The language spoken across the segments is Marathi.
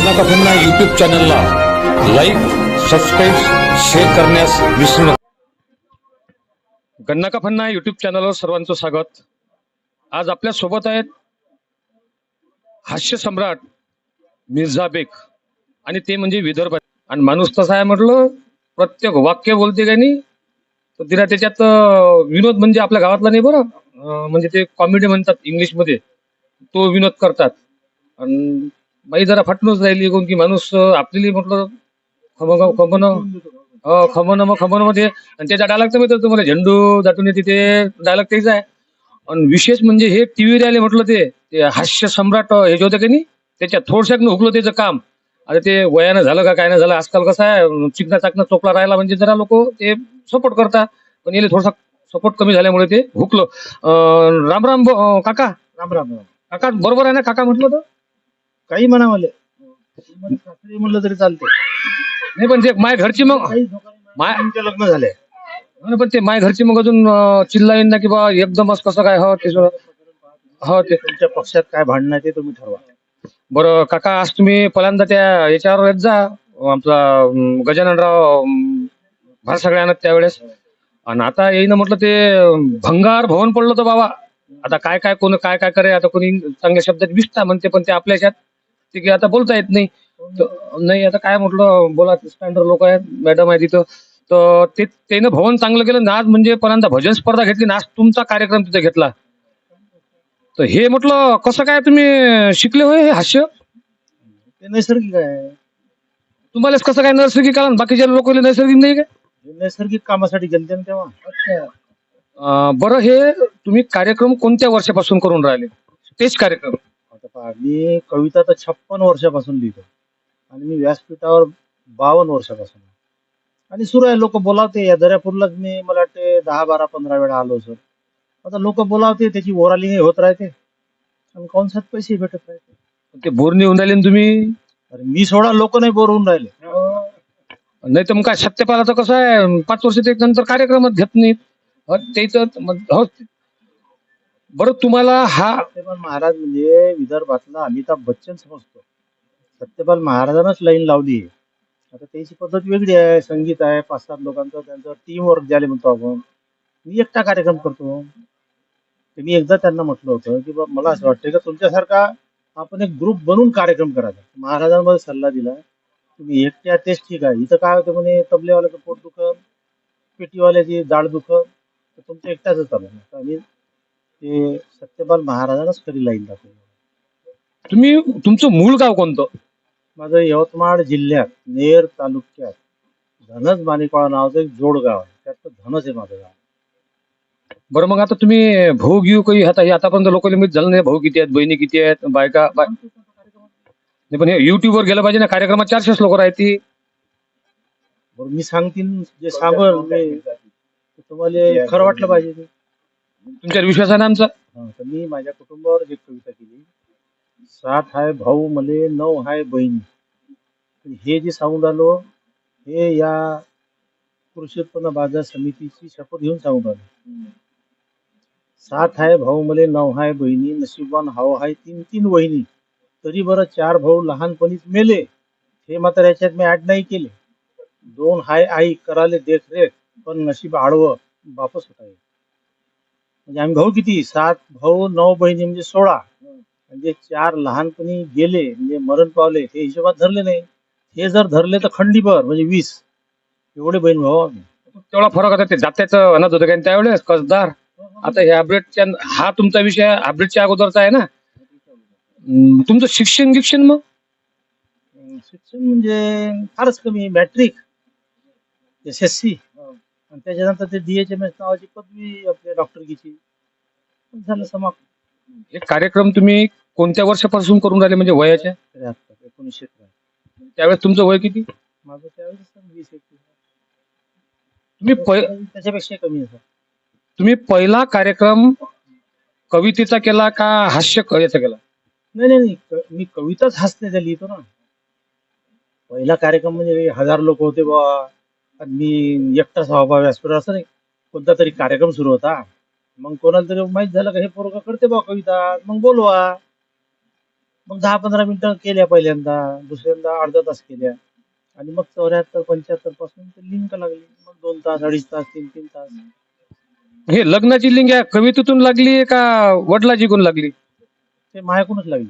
गन्ना काकांना युट्यूब चॅनलला लाईक सबस्क्राईब शेअर करण्यास विसरू नका. गन्ना का फन्ना युट्यूब चॅनलवर सर्वांचं स्वागत. आज आपल्यासोबत आहेत हास्य सम्राट मिर्झा बेग आणि ते म्हणजे विदर्भ. आणि माणूस तसा आहे म्हटलं प्रत्येक वाक्य बोलते का नाही? तर तिला त्याच्यात विनोद म्हणजे आपल्या गावातला नाही बरं? म्हणजे ते कॉमेडी म्हणतात इंग्लिशमध्ये. तो विनोद करतात. आणि बाई जरा फाटूनच राहिली कोण की माणूस आपली म्हटलं खमगाव खमन खमन मग खमनमध्ये आणि त्याचा डायलॉग तर मिळतो तुम्हाला झेंडू दाटून येते ते डायलॉग तेच आहे. आणि विशेष म्हणजे हे टीव्ही आले म्हटलं ते हास्य सम्राट हे जे होते की नाही त्याच्या थोडशात हुकलं त्याचं काम. आता ते वयानं झालं का काय नाही झालं आजकाल कसं आहे चिकना चाकना चोपला राहिला म्हणजे जरा लोक ते सपोर्ट करतात. पण याला थोडासा सपोर्ट कमी झाल्यामुळे ते हुकलं. राम राम काका. राम राम. काका बरोबर आहे ना काका म्हटलं तर? काही म्हणा मला मला सासरी म्हणलं तरी चालते नाही पण ते माय घरची मग काही. माय तुमचे लग्न झाले पण ते माय घरची मग अजून अं, चिल्लाईन ना की बा एकदमच कसं काय हो ते सगळं. हो ते तुमच्या पक्षात काय भांडणं आहे ते तुम्ही ठरवा. बरं काका आज तुम्ही पहिल्यांदा त्या याच्यावर येत जा. आपला अं, गजाननराव अं, भार सगळ्यांना त्यावेळेस. आणि आता येईन म्हटलं ते अं, भंगार भवन पडलं तर बाबा. आता काय काय कोण काय काय करे आता कोणी चांगल्या शब्दात विसता म्हणते पण ते आपल्या ह्याच्यात ते की आता बोलता येत नाही. नाही आता काय म्हटलं बोला स्टँडर्ड लोक आहेत मॅडम आहे तिथं. तर ते त्यानं भवन चांगलं केलं ना आज म्हणजे पहिल्यांदा भजन स्पर्धा घेतली ना आज तुमचा कार्यक्रम तिथे घेतला. तर हे म्हटलं कसं काय तुम्ही शिकले होय हे हास्य? ते नैसर्गिक आहे. तुम्हालाच कसं काय नैसर्गिक आलं बाकीच्या लोक नैसर्गिक नाही काय हे नैसर्गिक कामासाठी गेलते ना तेव्हा. अं, बरं हे तुम्ही कार्यक्रम कोणत्या वर्षापासून करून राहिले? तेच कार्यक्रम. आता पहा मी कविता तर छप्पन वर्षापासून लिहितो. आणि मी व्यासपीठावर बावन्न वर्षापासून. आणि सुरू आहे लोक बोलावते. या दर्यापूरलाच मी मला वाटते दहा बारा पंधरा वेळा आलो सर आता लोक बोलावते त्याची ओरालिंग होत राहते. आणि कोणसात पैसे भेटत राहते. ते बोरणी होऊन राहिले ना तुम्ही? अरे मी सोडा लोक नाही बोर होऊन राहिले. नाही तर मग काय सत्यपालाचं कसं आहे पाच वर्ष ते नंतर कार्यक्रमात घेत नाहीत. ते तर मग- हो. बरं तुम्हाला हा सत्यपाल महाराज म्हणजे विदर्भातला अमिताभ बच्चन समजतो. सत्यपाल महाराजांनाच लाईन लावली. आहे आता त्यांची पद्धत वेगळी आहे. संगीत आहे पाच सात लोकांचं त्यांचं टीम वर्क ज्याला म्हणतो आपण. मी एकटा कार्यक्रम करतो. तर मी एकदा त्यांना म्हटलं होतं की बा मला असं वाटतं की तुमच्यासारखा आपण एक ग्रुप बनवून कार्यक्रम करायचा. महाराजांमध्ये सल्ला दिला. तुम्ही एकट्या तेच ठीक आहे. इथं काय होतं म्हणे तबलेवाल्याचं पोट दुखत पेटीवाल्याची जाड दुखत तर तुमचं एकट्याच चालू तर आम्ही ते सत्यपाल महाराजांनाच खरी लाईन दाखवली तुम्ही तुमचं मूळ गाव कोणतं? माझं यवतमाळ जिल्ह्यात नेर तालुक्यात धनज माणिकवाडा नावाचं एक जोडगाव आहे. त्यात धनच आहे माझं गाव. बरं मग आता तुम्ही भाऊ घेऊ काही आता हे आतापर्यंत लोकांना माहीत झालं नाही. भाऊ किती आहेत बहिणी किती आहेत बायका बाय नाही पण हे युट्यूब वर गेलं पाहिजे ना कार्यक्रमात चारशेच लोक राहतील. बरं मी सांगतील जे सांगल ते ते तुम्हाला खरं वाटलं पाहिजे ते. तुमच्यावर विश्वास आहे ना आमचा? तर मी माझ्या कुटुंबावर एक कविता केली. सात हाय भाऊ मले नऊ हाय बहिणी. हे जे सांगून राहिलो हे या कृषी उत्पन्न बाजार समितीची शपथ घेऊन सांगून राहिलो. सात हाय भाऊ मले नऊ हाय बहिणी नशिबान हाव हाय तीन तीन वहिनी. तरी बरं चार भाऊ लहानपणीच मेले. हे मात्र याच्यात मी ऍड नाही केले. दोन हाय आई कराले देखरेख पण नशीब आडवं बापच होता म्हणजे आम्ही भाऊ किती? सात भाऊ नऊ बहिणी म्हणजे सोळा. म्हणजे चार लहानपणी गेले म्हणजे मरण पावले ते हिशोबात धरले नाही. हे जर धरले तर खंडीभर म्हणजे वीस. एवढे बहीण भाऊ आम्ही. तेवढा फरक होता ते जात्याचं अनाथ होतं कारण त्यावेळेस कसदार आता हे अपडेटच्या हा तुमचा विषय अपडेटच्या अगोदरचा आहे ना? हम्म, तुमचं शिक्षण गिक्षण मग? शिक्षण म्हणजे फारच कमी. मॅट्रिक एस एस सी आणि त्याच्यानंतर ते डीएचएम एस नावाची पदवी आपल्या डॉक्टरकीची झालं समाप्त. हे कार्यक्रम तुम्ही कोणत्या वर्षापासून करून राहिले म्हणजे वयाच्या? त्र्याहत्तर एकोणीसशे त्र्याहत्तर त्यावेळेस तुमचं वय किती? माझं त्यावेळेस वीस एकवीस. तुम्ही त्याच्यापेक्षा कमी आहे सर. तुम्ही पहिला कार्यक्रम कवितेचा केला का हास्य क- याचा केला? नाही नाही नाही. क- मी कविताच हसण्याच्या लिहितो ना. पहिला कार्यक्रम म्हणजे हजार लोक होते बा. मी एकटा सहभागी व्यासपीठ असं नाही. कोणता तरी कार्यक्रम सुरू होता. मग कोणाला तरी माहीत झालं का हे पोरग करते बा कविता. मग बोलवा. मग दहा पंधरा मिनिटं केल्या पहिल्यांदा दुसऱ्यांदा अर्धा तास केल्या. आणि मग चौऱ्याहत्तर पंच्याहत्तरपासून ते लिंक लागली. मग दोन तास अडीच तास तीन तीन तास. हे लग्नाची लिंग या कवितेतून लागली का वडिलाची कोण लागली? ते मायाकूनच लागली.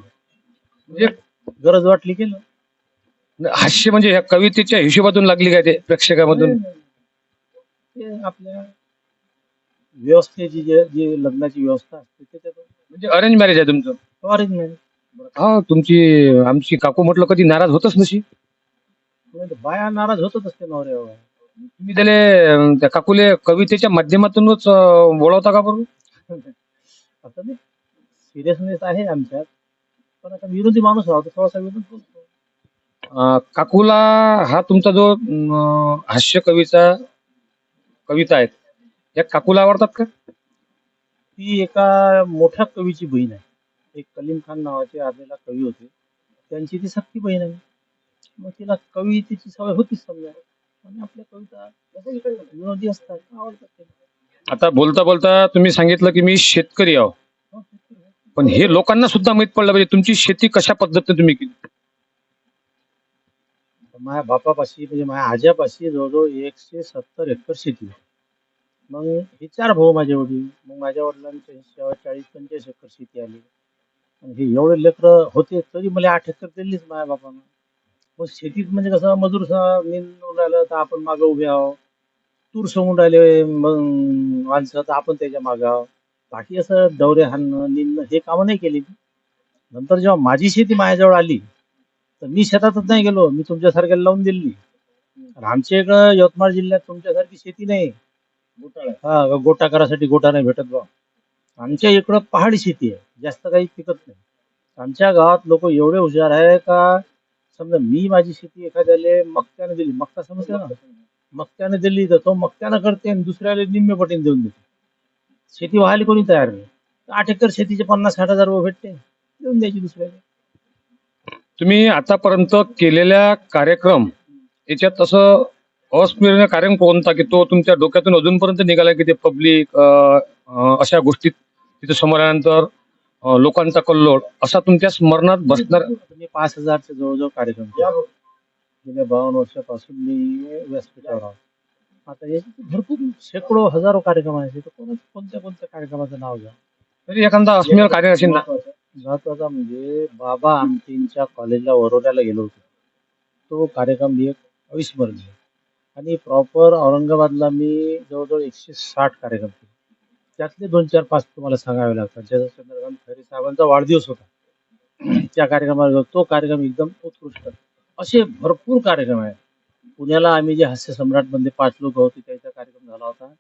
म्हणजे गरज वाटली केलं. हास्य म्हणजे ह्या कवितेच्या हिशोबातून लागली काय ते प्रेक्षकामधून? ते आपल्या व्यवस्थेची जे जी लग्नाची व्यवस्था असते त्याच्यातून म्हणजे अरेंज मॅरेज आहे तुमचं? अरेंज मॅरेज हा तुमची आमची काकू म्हटलं कधी नाराज होतच नशी. बाया नाराज होतच असते नवऱ्यावर तुम्ही त्याले अं, त्या काकूले कवितेच्या माध्यमातूनच अं, बोलवता का बरोबर आता ते सिरियसनेस आहे आमच्यात. पण आता विरोधी माणूस आहोत थोडासा विरोध बोलतो अं, काकूला हा तुमचा जो अं, हास्य कवीचा कविता आहेत या काकूला आवडतात का? ती एका मोठ्या कवीची बहीण आहे. एक कलीम खान नावाचे आलेला कवी होते. त्यांची ती सक्की बहीण आहे. मग तिला कवितेची सवय होतीच समजा. आणि आपल्या कविता विनोदी असतात आवडतात. आता बोलता बोलता तुम्ही सांगितलं की मी शेतकरी आहो. हो, पण हे लोकांना सुद्धा माहीत पडलं पाहिजे तुमची शेती कशा पद्धतीने तुम्ही केली? माझ्या बापापाशी म्हणजे माझ्या आज्यापाशी जवळजवळ एकशे सत्तर एकर शेती मग हे चार भाऊ माझे वडील मग माझ्या वडिलांची चाळीस पंचेचाळीस एकर शेती आली. हे एवढे लेकरं होते तरी मला आठ एकर दिलीच माझ्या बापानं. मग शेतीत म्हणजे कसं मजूर स- राहिलं तर आपण मागं उभे आहो तूर सोंगून राहिले मग माणसं तर आपण त्याच्या मागं आहो बाकी असं दौरे हाणणं निंदणं हे कामं नाही केली नंतर जेव्हा माझी शेती माझ्याजवळ आली तर मी शेतातच नाही गेलो. मी तुमच्यासारख्याला लावून दिली आणि आमच्या इकडं यवतमाळ जिल्ह्यात तुमच्यासारखी शेती नाही. हा गोटा करासाठी गोटा नाही भेटत बा आमच्या इकडं पहाडी शेती आहे. जास्त काही पिकत नाही. आमच्या गावात लोक एवढे हुशार आहे का समजा मी माझी शेती एखाद्याला मक्त्याने दिली. मक्का समजते ना? मक्त्याने दिली तर तो मक्त्यानं करते आणि दुसऱ्याला निम्मे पटीने देऊन देते. शेती व्हायला कोणी तयार नाही. आठ एकर शेतीचे पन्नास साठ हजार रुपये भेटते. देऊन द्यायची दुसऱ्याला. तुम्ही आतापर्यंत केलेल्या कार्यक्रम याच्यात असं अस्मरणीय कार्यक्रम कोणता की तो तुमच्या डोक्यातून अजूनपर्यंत निघाला की ते पब्लिक अशा गोष्टीत तिथे समोर आल्यानंतर लोकांचा कल्लोळ असा तुमच्या स्मरणात बसणार? मी पाच हजारचे जवळजवळ कार्यक्रम केले. गेल्या बावन्न वर्षापासून मी व्यासपीठावर आहो आता याचे भरपूर शेकडो हजारो कार्यक्रम आहेत. कोणा कोणत्या कोणत्या कार्यक्रमाचं नाव घ्या. तरी एखादा अस्मिल कार्य असेल ना महत्त्वाचा. म्हणजे बाबा आमटींच्या कॉलेजला वरोड्याला गेलो होतो. तो कार्यक्रम मी एक अविस्मरणीय आणि प्रॉपर औरंगाबादला मी जवळजवळ एकशे साठ कार्यक्रम केले. त्यातले दोन चार पाच तुम्हाला सांगावे लागतात. ज्याचा चंद्रकांत खैरे साहेबांचा वाढदिवस होता. त्या कार्यक्रमाला गेलो. तो कार्यक्रम एकदम उत्कृष्ट. असे भरपूर कार्यक्रम आहेत. पुण्याला आम्ही जे हास्य पाच लोक होते त्याचा कार्यक्रम झाला होता.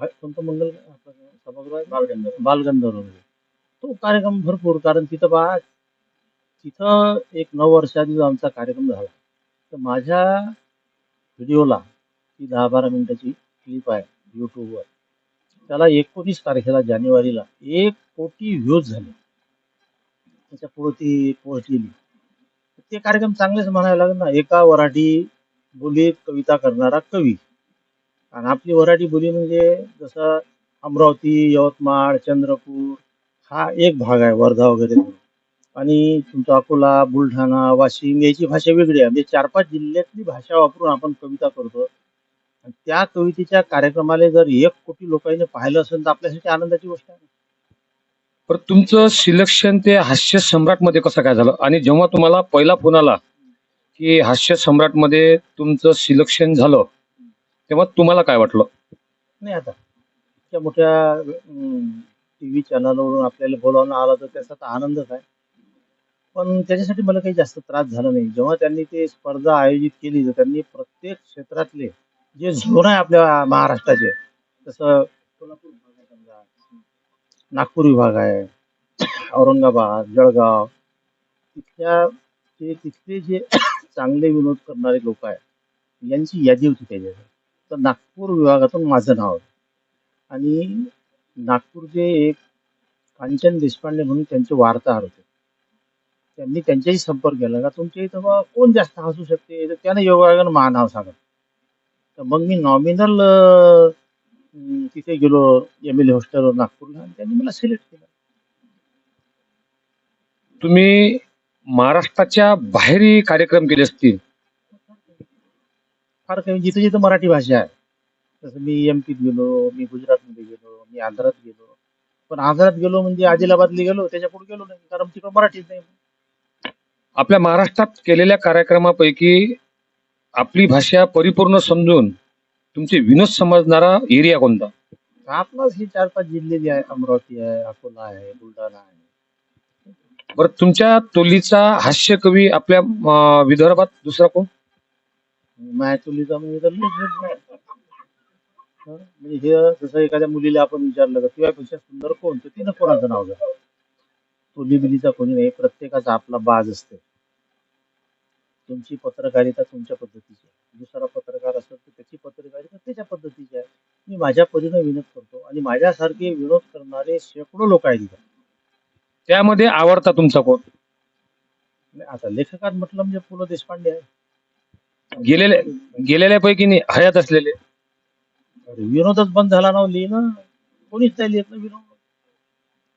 कोणतं मंगल सभागृह बालगंधर्व. तो कार्यक्रम भरपूर कारण तिथं बा तिथं एक नऊ वर्षाआधी जो आमचा कार्यक्रम झाला. तर माझ्या व्हिडिओला ती दहा बारा मिनिटाची क्लिप आहे यूट्यूबवर त्याला एकोणीस तारखेला जानेवारीला एक कोटी व्ह्यूज झाले. त्याच्या पुढे ती पोहोचलेली ते कार्यक्रम चांगलेच म्हणायला लागेल ना एका वराठी बोलीत कविता करणारा कवी. आणि आपली वराठी बोली म्हणजे जसं अमरावती यवतमाळ चंद्रपूर हा एक भाग आहे वर्धा वगैरे. आणि तुमचा अकोला बुलढाणा वाशिम याची भाषा वेगळी आहे. म्हणजे चार पाच जिल्ह्यातली भाषा वापरून आपण कविता करतो. आणि त्या कवितेच्या कार्यक्रमाला जर एक कोटी लोकांनी पाहिलं असेल तर आपल्यासाठी आनंदाची गोष्ट आहे. पण तुमचं सिलेक्शन ते हास्य सम्राटमध्ये कसं काय झालं? आणि जेव्हा तुम्हाला पहिला फोन आला की हास्य सम्राटमध्ये तुमचं सिलेक्शन झालं तेव्हा तुम्हाला काय वाटलं? नाही आता इतक्या मोठ्या टी व्ही चॅनलवरून आपल्याला बोलावणं आलं तर त्याचा तर आनंदच आहे. पण त्याच्यासाठी मला काही जास्त त्रास झाला नाही. जेव्हा त्यांनी ते स्पर्धा आयोजित केली तर त्यांनी प्रत्येक क्षेत्रातले जे झोन आहे आपल्या महाराष्ट्राचे जसं कोल्हापूर विभाग आहे समजा नागपूर विभाग आहे औरंगाबाद जळगाव तिथल्या ते तिथले जे चांगले विनोद करणारे लोक आहेत यांची यादी होती त्याच्यासाठी तर नागपूर विभागातून माझं नाव आहे. आणि नागपूरचे एक कांचन देशपांडे म्हणून त्यांचे वार्ताहर होते. त्यांनी त्यांच्याशी संपर्क केला का तुमच्या इथं बा कोण जास्त हसू शकते? तर त्यानं योगायोगानं मा नाव सांगत तर मग मी नॉमिनल तिथे गेलो एम एल ए हॉस्टेलवर नागपूरला आणि त्यांनी मला सिलेक्ट केलं. तुम्ही महाराष्ट्राच्या बाहेरही कार्यक्रम केले असतील फार काही जिथे जिथे मराठी भाषा आहे. जसं मी एम पीत गेलो मी गुजरातमध्ये गेलो मी आंध्रात गेलो. पण आंध्रात गेलो म्हणजे आदिलाबादला गेलो त्याच्या पुढे गेलो नाही कारण तिकडे मराठीच नाही. आपल्या महाराष्ट्रात केलेल्या कार्यक्रमापैकी आपली भाषा परिपूर्ण समजून तुमचे विनोद समजणारा एरिया कोणता? आपलाच हे चार पाच जिल्हे जे आहे अमरावती आहे अकोला आहे बुलढाणा आहे. बरं तुमच्या तोलीचा हास्य कवी आपल्या अं, विदर्भात दुसरा कोण? माया चुलीचा म्हणजे तर? म्हणजे हे जसं एखाद्या मुलीला आपण विचारलं का तुझ्यापेक्षा सुंदर कोण? तर तिनं कोणाचं नाव घ्या चुली बिलीचा कोणी नाही प्रत्येकाचा आपला बाज असते. तुमची पत्रकारिता तुमच्या पद्धतीची आहे. दुसरा पत्रकार असेल तर त्याची पत्रकारिता त्याच्या पद्धतीची आहे. मी माझ्या परीने विनोद करतो आणि माझ्यासारखे विनोद करणारे शेकडो लोक आहेत इथं. त्यामध्ये आवडता तुमचा कोण? आता लेखकात म्हटलं म्हणजे पु ल देशपांडे आहे. गेलेल्या गेलेल्यापैकी हयात असलेले. अरे विनोदच बंद झाला ना हो, लिहिणं? कोणीच नाही लिहित ना विनोद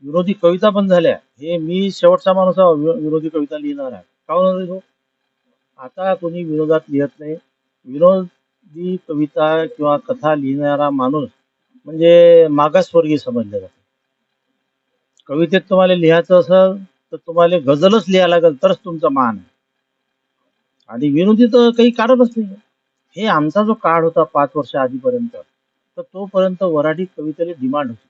विरोधी कविता बंद झाल्या. हे मी शेवटचा माणूस आहे वि- विरोधी कविता लिहिणार. आहे का रे तो? आता कोणी विनोदात लिहत नाही. विनोदी कविता किंवा कथा लिहिणारा माणूस म्हणजे मागासवर्गीय समजले जातो कवितेत तुम्हाला लिहायचं असेल तर तुम्हाला गझलच लिहायला लागेल तरच तुमचा मान आहे. आणि विनोदी तर काही काढतच नाही. हे आमचा जो काळ होता पाच वर्ष आधीपर्यंत तर तोपर्यंत वराठी कवितेला डिमांड होती.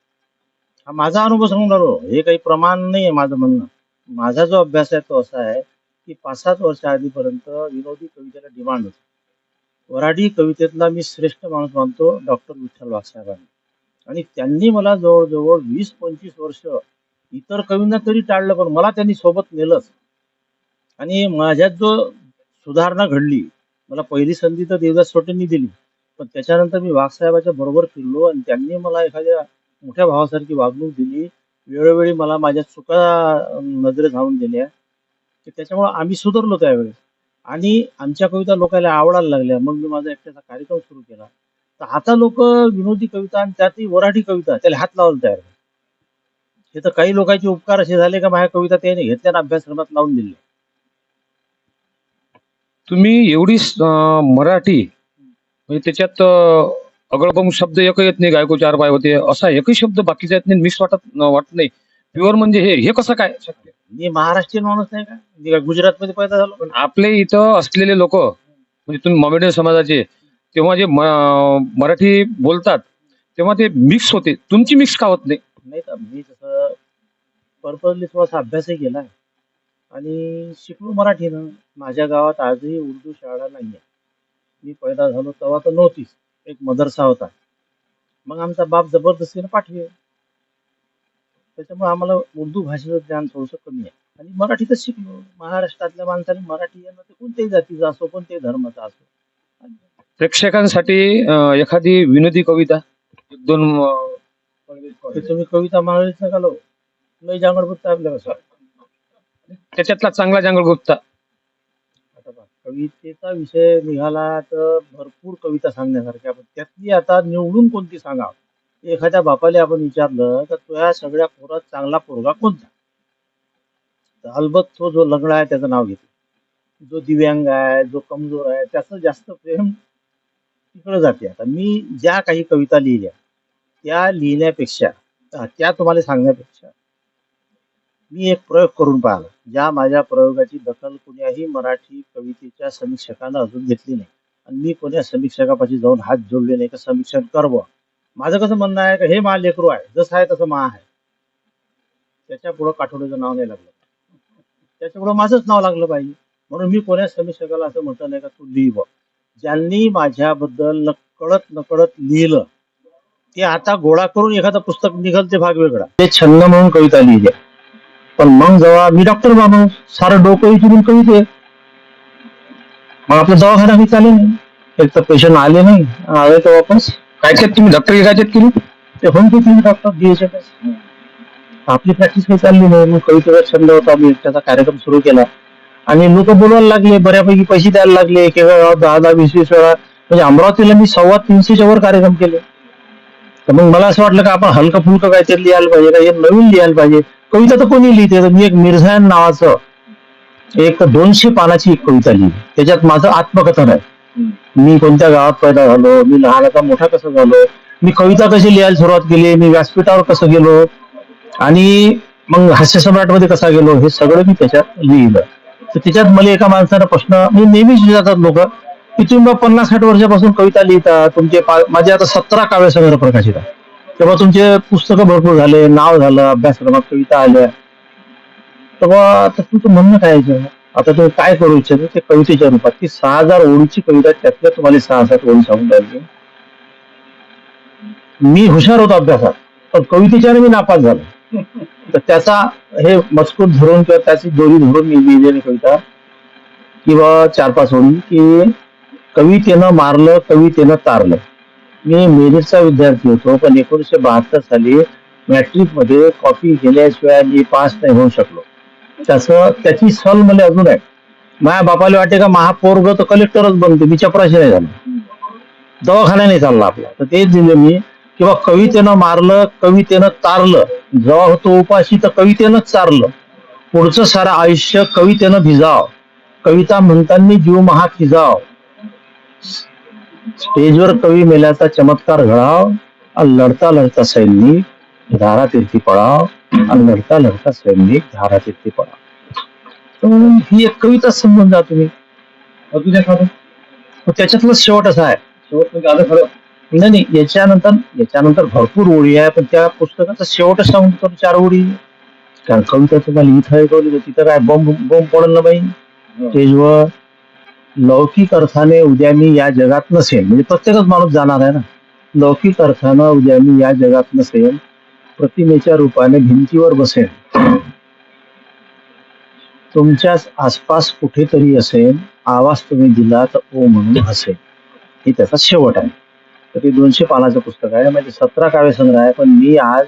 हा माझा अनुभव सांगून राहिलो. हे काही प्रमाण नाही आहे माझं म्हणणं. माझा जो अभ्यास आहे तो असा आहे की पाच सात वर्ष आधीपर्यंत विनोदी कवितेला डिमांड होती. वराठी कवितेतला मी श्रेष्ठ माणूस मानतो डॉक्टर विठ्ठल वाघसाहेबांनी आणि त्यांनी मला जवळजवळ वीस पंचवीस वर्ष इतर कवींना तरी टाळलं पण मला त्यांनी सोबत नेलंच. आणि माझ्यात जो सुधारणा घडली. मला पहिली संधी तर देवदास सोटेंनी दिली. पण त्याच्यानंतर मी वाघसाहेबाच्या बरोबर फिरलो आणि त्यांनी मला एखाद्या मोठ्या भावासारखी वागणूक दिली. वेळोवेळी मला माझ्या चुका नजरे धावून दिल्या. त्याच्यामुळे आम्ही सुधारलो त्यावेळेस. आणि आमच्या कविता लोकांना आवडायला लागल्या. मग मी माझा एकट्याचा कार्यक्रम सुरू केला. तर आता लोक विनोदी कविता आणि त्यातही वराठी कविता त्याला हात लावायला तयार हे तर काही लोकांचे उपकार असे झाले का? माझ्या कविता त्याने घेतल्या अभ्यासक्रमात लावून दिल्या. तुम्ही एवढी मराठी म्हणजे त्याच्यात अगळबम शब्द एकही येत नाही गायको चार पाय होते असा एकही शब्द बाकीचा येत नाही मिक्स वाटत वाटत नाही. प्युअर म्हणजे हे हे कसं काय? शक्य मी महाराष्ट्रीयन माणूस नाही का? मी काय गुजरातमध्ये पैदा झालो? पण आपले इथं असलेले लोक म्हणजे तुम्ही मॉमेडियन समाजाचे तेव्हा जे म- मराठी बोलतात तेव्हा ते मिक्स होते. तुमची मिक्स का होत नाही? नाही तर मी तसं पर्पजली थोडासा अभ्यासही केला आणि शिकलो मराठीनं. माझ्या गावात आजही उर्दू शाळा नाही आहे मी पैदा झालो तेव्हा तर नव्हतीच. एक मदरसा होता. मग आमचा बाप जबरदस्तीनं पाठवे. त्याच्यामुळे आम्हाला उर्दू भाषेचं ज्ञान थोडंसं कमी आहे. आणि मराठीतच शिकलो. महाराष्ट्रातल्या माणसाने मराठी येणं ते कोणत्याही जातीचा असो कोणत्याही धर्माचा असो. प्रेक्षकांसाठी अं, एखादी विनोदी कविता? एक दोन अं, ते तुम्ही कविता मागायच नका लो लय जांगड बुद्ध आपल्या कसं त्याच्यातला चांगला जंगल गुप्ता. आता कवितेचा विषय निघाला तर भरपूर कविता सांगण्यासारख्या पण त्यातली आता निवडून कोणती सांगा? एखाद्या बापाला आपण विचारलं तर तुझ्या सगळ्या पोरात चांगला पोरगा कोणता? तर अलबत तो जो लग्न आहे त्याचं नाव घेतो जो दिव्यांग आहे जो कमजोर आहे त्याचं जास्त प्रेम तिकडे जाते. आता मी ज्या काही कविता लिहिल्या त्या लिहिण्यापेक्षा त्या तुम्हाला सांगण्यापेक्षा मी एक प्रयोग करून पाहिला. ज्या माझ्या प्रयोगाची दखल कुण्याही मराठी कवितेच्या समीक्षकानं अजून घेतली नाही. आणि मी कोण्या समीक्षकापाशी जाऊन हात जोडले नाही का समीक्षण करव माझं कसं म्हणणं आहे का हे मा लेकरू आहे. जसं आहे तसं मा आहे. त्याच्या पुढं काठोड्याचं नाव नाही लागलं. त्याच्या पुढं माझंच नाव लागलं पाहिजे. म्हणून मी कोण्या समीक्षकाला असं म्हटलं नाही का तू लिहिव ज्यांनी माझ्याबद्दल नकळत नकळत लिहिलं ते आता गोळा करून एखादं पुस्तक निघल ते भाग वेगळा. ते छंद म्हणून कविता लिहिल्या. पण मग जेव्हा मी डॉक्टर माणूस सारं डोकं विचारून कविते मग आपलं दवाखाना काही चालेल नाही। एक तर पेशंट आले नाही आले तर वापस। कायच्यात तुम्ही? डॉक्टर कायच्यात केली? ते होम तुम्ही डॉक्टर बीएचएस आपली प्रॅक्टिस काही चालली नाही मग कवितेचा छंद होता मी त्याचा कार्यक्रम सुरू केला. आणि लोक बोलवायला लागले बऱ्यापैकी पैसे द्यायला लागले गावात दहा दहा वीस वीस वेळा. म्हणजे अमरावतीला मी सव्वा तीनशेच्या वर कार्यक्रम केले. तर मग मला असं वाटलं का आपण हलकं फुलकं काहीतरी लिहायला पाहिजे का हे नवीन लिहायला पाहिजे. कविता तर कोणी लिहिते. तर मी एक मिर्झान नावाचं एक दोनशे पानाची एक कविता लिहिली. त्याच्यात माझं आत्मकथन आहे. मी कोणत्या गावात पैदा झालो? मी लहानाचा मोठा कसा झालो? मी कविता कशी लिहायला सुरुवात केली? मी व्यासपीठावर कसं गेलो? आणि मग हास्य सम्राटमध्ये कसा गेलो? हे सगळं मी त्याच्यात लिहिलं. तर त्याच्यात मला एका माणसाला प्रश्न म्हणजे नेहमीच विचारतात लोक की तुम्ही पन्नास साठ वर्षापासून कविता लिहिता? तुमचे माझे आता सतरा काव्यसंग्रह प्रकाशित आहे तेव्हा तुमचे पुस्तकं भरपूर झाले नाव झालं अभ्यासक्रमात कविता आल्या. तेव्हा आता तुमचं म्हणणं काय आता तुम्ही काय करू इच्छिता? ते कवितेच्या रूपात. ती सहा हजार ओळीची कविता त्यातल्या तुम्हाला सहा सात ओळी सांगून राहिली मी हुशार होतो अभ्यासात पण कवितेच्याने मी नापास झालो. तर त्याचा हे मजकूर धरून किंवा त्याची दोरी धरून मी लिहिलेली कविता किंवा चार पाच ओळी की कवितेनं मारलं कवितेनं तारलं. मी मेरीचा विद्यार्थी होतो पण एकोणीसशे बहात्तर साली मॅट्रिकमध्ये कॉपी केल्याशिवाय मी पास नाही होऊ शकलो. त्याचं त्याची सल मला अजून आहे. माझ्या बापाला वाटते का महापौर तर कलेक्टरच बनतो मी चपराशी नाही झालो. दवाखाना नाही चालला आपला. तर तेच दिलं मी किंवा कवितेनं मारलं कवितेनं तारलं. जेव्हा होतो उपाशी तर कवितेनंच चारलं. पुढचं सारं आयुष्य कवितेनं भिजाव. कविता म्हणताना जीव महा खिजाव स्टेजवर कवी मेल्याचा चमत्कार घडाव आणि लढता लढता सैनिक धारा तीर्थी पळाव आणि लढता लढता सैनिक धारा तीर्थी पळाव ही एक कविता समजून जा तुम्ही. खातं त्याच्यातलं शेवट असा आहे. शेवट म्हणजे आता खरं. नाही नाही याच्यानंतर याच्यानंतर भरपूर ओळी आहे पण त्या पुस्तकाचा शेवटच सांगून तर चार ओळी. कारण कविता तुम्हाला लिहिता येतो तिथं काय बॉम्ब बॉम्ब पडल ना बाई? स्टेजवर. लौकिक अर्थाने उद्या मी या जगात नसेल. म्हणजे प्रत्येकच माणूस जाणार आहे ना? लौकिक अर्थानं उद्या मी या जगात नसेल प्रतिमेच्या रूपाने भिंतीवर बसेल. तुमच्या आसपास कुठेतरी असेल आवाज तुम्ही दिला तर ओ म्हणून असेल हे त्याचा शेवट आहे. तर ते दोनशे पानाचं पुस्तक आहे. म्हणजे सतरा काव्यसंग्रह आहे पण मी आज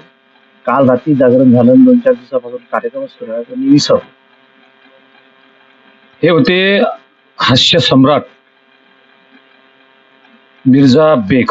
काल रात्री जागरण झालं दोन चार दिवसापासून कार्यक्रम सुरू आहे. तर मी विसरलो. हे होते हास्य सम्राट मिर्झा बेग.